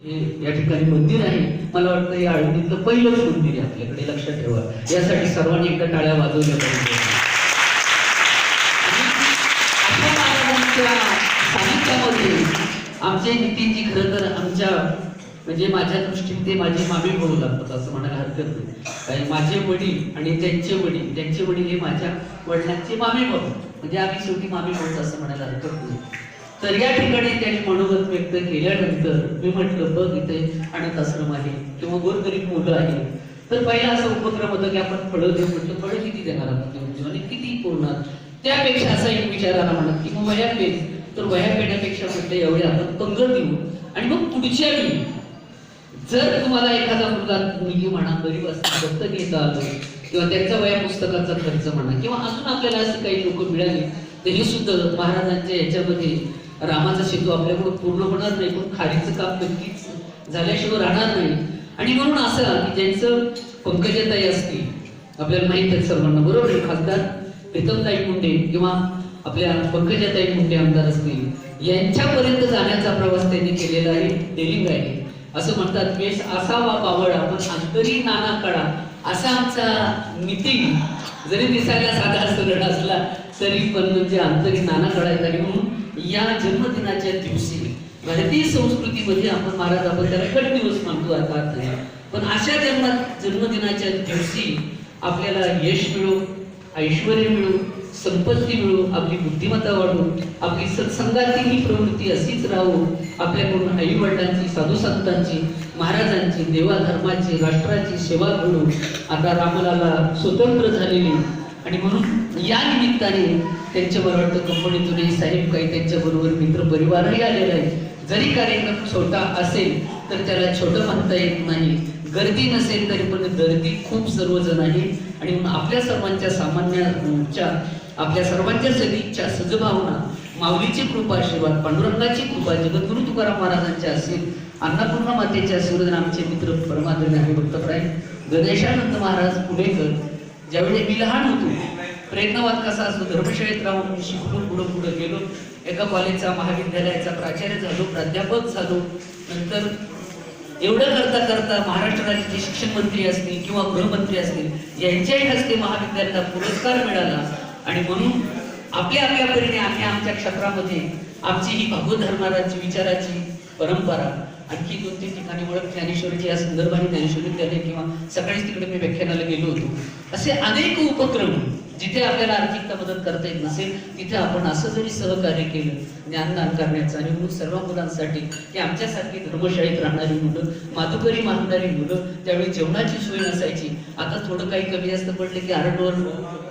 हे या ठिकाणी मंदिर आहे. मला वाटतं या आळंदीतलं पहिलंच मंदिर आहे आपल्याकडे. लक्षात ठेवा. यासाठी सर्वांनी एकदा टाळ्या वाजवल्या पाहिजे. साहित्यामध्ये आमचे नितीनजी खरं तर आमच्या म्हणजे माझ्या दृष्टीने ते माझे मामी भाऊ लागतात असं म्हणायला हरकत नाही. कारण माझे वडील आणि त्यांचे वडील त्यांचे वडील हे माझ्या वडिलांचे मामी भाऊ म्हणजे आम्ही शेवटी मामी भाऊ असं म्हणायला हरकत नाही. तर या ठिकाणी त्यांनी म्हणून गेल्यानंतर मी म्हटलं बघ इथे अनाथ आश्रम आहे किंवा गोरगरीब मुलं आहे. तर पहिला असा उपक्रम होता की आपण फळं देऊ म्हटलं फळं किती देणार आपण आणि किती पुरणार त्यापेक्षा असा एक विचार आला म्हणत की मग वया पेज तर वया पेण्यापेक्षा म्हटलं एवढे आपण पंगत देऊ आणि मग पुढच्या वेळी जर तुम्हाला एखादा मुलगा मुलगी म्हणा गरीब असता दत्त घेता आलं किंवा त्यांचा वया पुस्तकाचा खर्च म्हणा किंवा अजून आपल्याला असे काही लोक मिळाले तरी सुद्धा महाराजांच्या याच्यामध्ये रामाचा सेतू आपल्याकडून पूर्ण होणार नाही पण खारीचं काम नक्कीच झाल्याशिवाय राहणार नाही. आणि म्हणून असं की ज्यांचं पंकजाताई असतील आपल्याला माहीत आहे सर्वांना बरोबर आहे खासदार? प्रीतमताई मुंडे किंवा आपल्या पंकजाताई मुंडे आमदार असतील यांच्यापर्यंत जाण्याचा प्रवास त्यांनी केलेला आहे डेलिंग आहे. असं म्हणतात वेश असावा पावड पण अंतरी नाना कडा. असा आमचा नितीन जरी दिसायला साधा सरळ असला तरी पण म्हणजे अंतरी नाना कडा म्हणून या जन्मदिनाच्या दिवशी भारतीय संस्कृतीमध्ये आपण महाराज आपण त्याला कट दिवस मानतो आता पण अशा जन्म जन्मदिनाच्या दिवशी आपल्याला यश मिळो ऐश्वर मिळो संपत्ती मिळो आपली बुद्धिमत्ता वाढो आपली सत्संगाची ही प्रवृत्ती अशीच राहो आपल्याकडून आई वडिलांची साधू संतांची महाराजांची देवा धर्माची राष्ट्राची सेवा घडू. आता रामलाला स्वतंत्र झालेली. आणि म्हणून या निमित्ताने त्यांच्याबरोबर वाटतं कंपनीतूनही साहेब काही त्यांच्याबरोबर मित्रपरिवारही मित्र परिवारही आलेला आहे जरी कार्यक्रम छोटा असेल तर त्याला छोटं म्हणता येत नाही. गर्दी नसेल तरी पण गर्दी खूप सर्वजण आहे. आणि आपल्या सर्वांच्या सामान्यच्या आपल्या सर्वांच्या सदिच्छा सजभावना माऊलीची कृपा आशीर्वाद पांडुरंगाची कृपा जगद्गुरु तुकाराम महाराजांच्या असेल अन्नपूर्णा मातेचे आशीर्वाद आमचे मित्र परमादरणी आहे भक्तप्राय गणेशानंद महाराज पुणेकर ज्यावेळी मी लहान होतो प्रयत्नवाद कसा असतो? धर्मशाळेत राहून मी शिकलो पुढं पुढं गेलो. एका कॉलेजचा महाविद्यालयाचा प्राचार्य झालो प्राध्यापक झालो. नंतर एवढं करता करता महाराष्ट्र राज्याचे शिक्षण मंत्री असतील किंवा गृहमंत्री असतील यांच्याही हस्ते महाविद्यालयाला पुरस्कार मिळाला. आणि म्हणून आपल्या आपल्या परीने आम्ही आमच्या क्षेत्रामध्ये आमची ही भागवत धर्माची विचाराची परंपरा आणखी दोन तीन ठिकाणी ओळख ज्ञानेश्वरीची या संदर्भाने ज्ञानेश्वरी विद्यालय किंवा सकाळीच तिकडे मी व्याख्यानाला गेलो होतो. असे अनेक उपक्रम जिथे आपल्याला आर्थिकता मदत करता येत नसेल तिथे आपण असं जरी सहकार्य केलं ज्ञानदान करण्याचं आणि म्हणून सर्व मुलांसाठी की आमच्यासारखी धर्मशाळेत राहणारी मुलं मातुकरी मानणारी मुलं त्यावेळी जेवणाची सोय नसायची. आता थोडं काही कमी जास्त पडले की आरडवर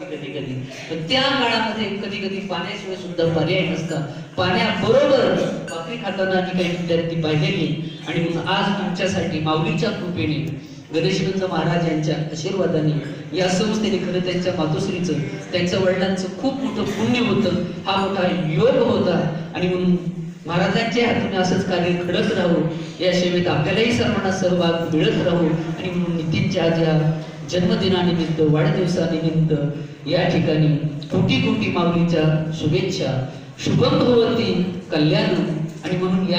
कधी कधी पण त्या काळामध्ये कधी कधी पाण्याशिवाय सुद्धा पर्याय नसता पाण्याबरोबर भाकरी खाताना काही विद्यार्थी पाहिलेली आणि म्हणून आज तुमच्यासाठी माऊलीच्या कृपेने गणेशगंज महाराज यांच्या आशीर्वादाने या संस्थेने खरं त्यांच्या मातोश्रीचं त्यांच्या वडिलांचं खूप मोठं पुण्य होतं. हा मोठा योग होता. आणि म्हणून महाराजांच्या हातून असंच कार्य घडत राहू या सेवेत आपल्यालाही सर्वांना सहभाग मिळत राहू आणि म्हणून नितीनच्या आज या जन्मदिनानिमित्त वाढदिवसानिमित्त या ठिकाणी कोटी कोटी माऊलीच्या शुभेच्छा शुभम भवती कल्याण. आणि म्हणून या